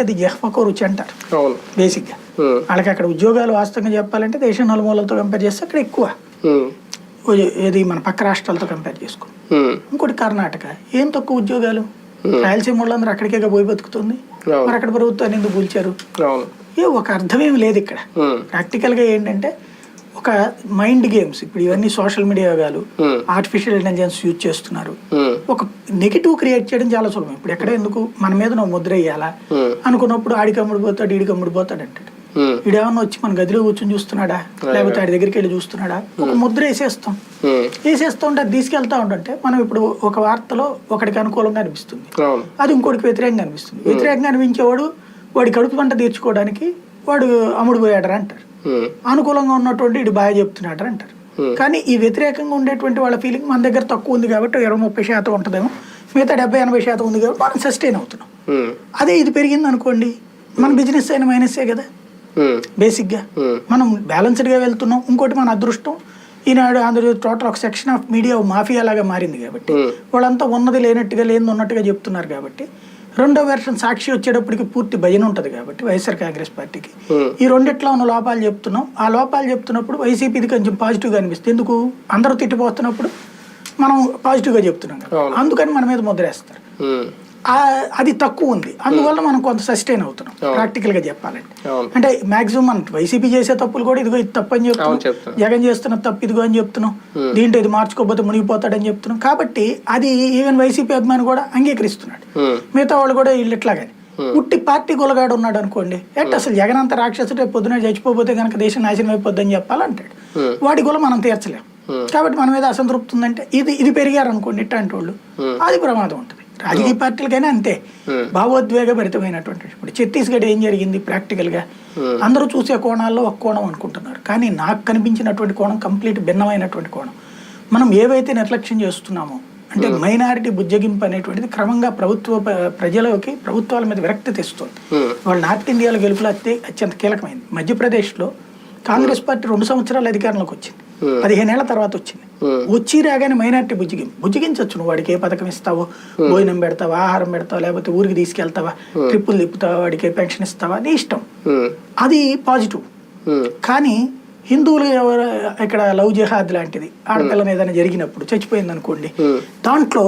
ఎందుకంటే అది జహ్మకో రుచి అంటారు. బేసిక్గా. వాళ్ళకి అక్కడ ఉద్యోగాలు వాస్తవంగా చెప్పాలంటే దేశం నలుమూలలతో కంపేర్ చేస్తే అక్కడ ఎక్కువ. ఏది మన పక్క రాష్ట్రాలతో కంపేర్ చేసుకో. ఇంకోటి కర్ణాటక. ఏం తక్కువ ఉద్యోగాలు? రాయలసీమ వాళ్ళందరూ అక్కడికే పోయి బతుకుతుంది. మరి అక్కడ ప్రభుత్వాన్ని ఎందుకు కూల్చారు అవును. ఏ ఒక అర్థమేం లేదు ఇక్కడ. ప్రాక్టికల్గా ఏంటంటే ఒక మైండ్ గేమ్స్. ఇప్పుడు ఇవన్నీ సోషల్ మీడియా యోగాలు. ఆర్టిఫిషియల్ ఇంటెలిజెన్స్ యూజ్ చేస్తున్నారు. ఒక నెగిటివ్ క్రియేట్ చేయడం చాలా సులభం. ఇప్పుడు ఎక్కడ ఎందుకు మన మీద నువ్వు ముద్ర వేయాలా? అనుకున్నప్పుడు ఆడికి అమ్ముడు పోతాడు ఈడికి అమ్ముడు పోతాడు అంటాడు. ఉమ్, వీడేమన్నా వచ్చి మన గదిలో కూర్చొని చూస్తున్నాడా? లేకపోతే ఆడి దగ్గరికి వెళ్ళి చూస్తున్నాడా? ఒక ముద్ర వేసేస్తాం. వేసేస్తూ ఉంటే అది తీసుకెళ్తా ఉంటుంటే మనం ఇప్పుడు ఒక వార్తలో ఒకడికి అనుకూలంగా అనిపిస్తుంది. అది ఇంకోటికి వ్యతిరేకంగా అనిపిస్తుంది. వ్యతిరేకంగా అనిపించేవాడు వాడి కడుపు పంట తీర్చుకోవడానికి వాడు అమ్ముడు పోయాడరా అంటారు. అనుకూలంగా ఉన్నటువంటి ఇటు బాగా చెప్తున్నాడు అంటారు. కానీ ఈ వ్యతిరేకంగా ఉండేటువంటి వాళ్ళ ఫీలింగ్ మన దగ్గర తక్కువ ఉంది కాబట్టి ఇరవై ముప్పై శాతం ఉంటుందేమో. మిగతా డెబ్బై ఎనభై శాతం ఉంది కాబట్టి మనం సస్టైన్ అవుతున్నాం. ఉమ్, అదే ఇది పెరిగింది అనుకోండి మన బిజినెస్ అయిన మైనస్సే కదా. బేసిక్గా ఉమ్, మనం బ్యాలెన్స్డ్గా వెళ్తున్నాం. ఇంకోటి మన అదృష్టం ఈనాడు ఆంధ్రప్రదేశ్ టోటల్ ఒక సెక్షన్ ఆఫ్ మీడియా మాఫియా లాగా మారింది కాబట్టి వాళ్ళంతా ఉన్నది లేనట్టుగా లేనిది ఉన్నట్టుగా చెప్తున్నారు కాబట్టి రెండో వెర్షన్ సాక్షి వచ్చేటప్పటికి పూర్తి భజన ఉంటుంది కాబట్టి వైఎస్ఆర్ కాంగ్రెస్ పార్టీకి. ఈ రెండిట్లో ఉన్న లోపాలు చెప్తున్నాం. ఆ లోపాలు చెప్తున్నప్పుడు వైసీపీది కొంచెం పాజిటివ్గా అనిపిస్తుంది. ఎందుకు? అందరూ తిట్టిపోతున్నప్పుడు మనం పాజిటివ్గా చెప్తున్నాం. అందుకని మన మీద ముద్రేస్తారు అది తక్కువ ఉంది. అందువల్ల మనం కొంత సస్టైన్ అవుతున్నాం. అవును. ప్రాక్టికల్గా చెప్పాలంటే. అవును అంటే మాక్సిమం మనం వైసీపీ చేసే తప్పులు కూడా ఇదిగో ఇది తప్పు అని చెప్తున్నాం. చెప్తాను జగన్ చేస్తున్న తప్పు ఇదిగో అని చెప్తున్నాం. Hmm. దీంట్లో ఇది మార్చుకోకపోతే మునిగిపోతాడని చెప్తున్నాం. కాబట్టి అది ఈవెన్ వైసీపీ అభిమాని కూడా అంగీకరిస్తున్నాడు. మిగతా వాళ్ళు కూడా వీళ్ళు ఇట్లాగని ఉట్టి పార్టీ గులగాడు ఉన్నాడు అనుకోండి ఎట్ అసలు జగన్ అంత రాక్షసుడు పొద్దున చచ్చిపోతే కనుక దేశం నాశనం అయిపోద్దని చెప్పాలంటాడు. Hmm. వాడి గుల మనం తీర్చలేం. Hmm. కాబట్టి మన మీద అసంతృప్తి ఉందంటే ఇది ఇది పెరిగారు అనుకోండి ఇట్లాంటి వాళ్ళు Hmm. అది ప్రమాదం ఉంటుంది. రాజకీయ పార్టీలకైనా అంతే. భావోద్వేగభరితమైనటువంటి ఇప్పుడు ఛత్తీస్గఢ్ ఏం జరిగింది ప్రాక్టికల్గా. అందరూ చూసే కోణాల్లో ఒక కోణం అనుకుంటున్నారు. కానీ నాకు కనిపించినటువంటి కోణం కంప్లీట్ భిన్నమైనటువంటి కోణం. మనం ఏవైతే నిర్లక్ష్యం చేస్తున్నామో అంటే మైనారిటీ బుజ్జగింపు అనేటువంటిది క్రమంగా ప్రభుత్వ ప్రజలకి ప్రభుత్వాల మీద విరక్తి తెస్తుంది. వాళ్ళు నార్త్ ఇండియాలో గెలుపులో అత్య అత్యంత కీలకమైంది. మధ్యప్రదేశ్లో కాంగ్రెస్ పార్టీ రెండు సంవత్సరాలు అధికారంలోకి వచ్చింది. పదిహేనేళ్ళ తర్వాత వచ్చింది. వచ్చి రాగానే మైనార్టీ బుజ్జిగి బుజ్జిగించవచ్చు నువ్వు వాడికి ఏ పథకం ఇస్తావో? భోజనం పెడతావా? ఆహారం పెడతావా? లేకపోతే ఊరికి తీసుకెళ్తావా? ట్రిప్పులు తిప్పుతావా? వాడికి పెన్షన్ ఇస్తావా? నీ ఇష్టం. అది పాజిటివ్. కానీ హిందువులు ఎవరు ఇక్కడ లవ్ జిహాద్ లాంటిది ఆడపిల్ల మీద ఏదైనా జరిగినప్పుడు చచ్చిపోయింది అనుకోండి దాంట్లో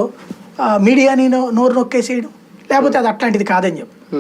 మీడియాని నోరు నొక్కేసేయడం లేకపోతే అది అట్లాంటిది కాదని చెప్పు.